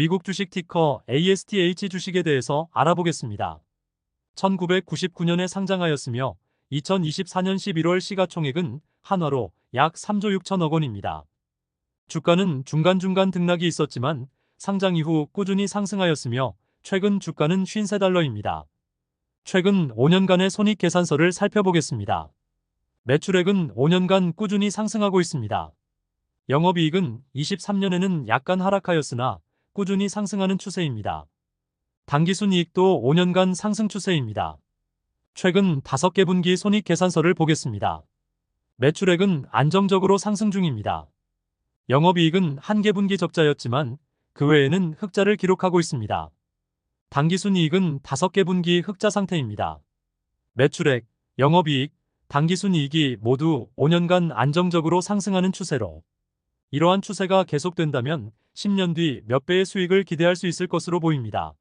미국 주식 티커 ASTH 주식에 대해서 알아보겠습니다. 1999년에 상장하였으며 2024년 11월 시가총액은 한화로 약 3조 6천억 원입니다. 주가는 중간중간 등락이 있었지만 상장 이후 꾸준히 상승하였으며 최근 주가는 53달러입니다. 최근 5년간의 손익 계산서를 살펴보겠습니다. 매출액은 5년간 꾸준히 상승하고 있습니다. 영업이익은 23년에는 약간 하락하였으나 꾸준히 상승하는 추세입니다. 당기순이익도 5년간 상승 추세입니다. 최근 5개 분기 손익 계산서를 보겠습니다. 매출액은 안정적으로 상승 중입니다. 영업이익은 한 개 분기 적자였지만 그 외에는 흑자를 기록하고 있습니다. 당기순이익은 5개 분기 흑자 상태입니다. 매출액, 영업이익, 당기순이익이 모두 5년간 안정적으로 상승하는 추세로 이러한 추세가 계속된다면 10년 뒤 몇 배의 수익을 기대할 수 있을 것으로 보입니다.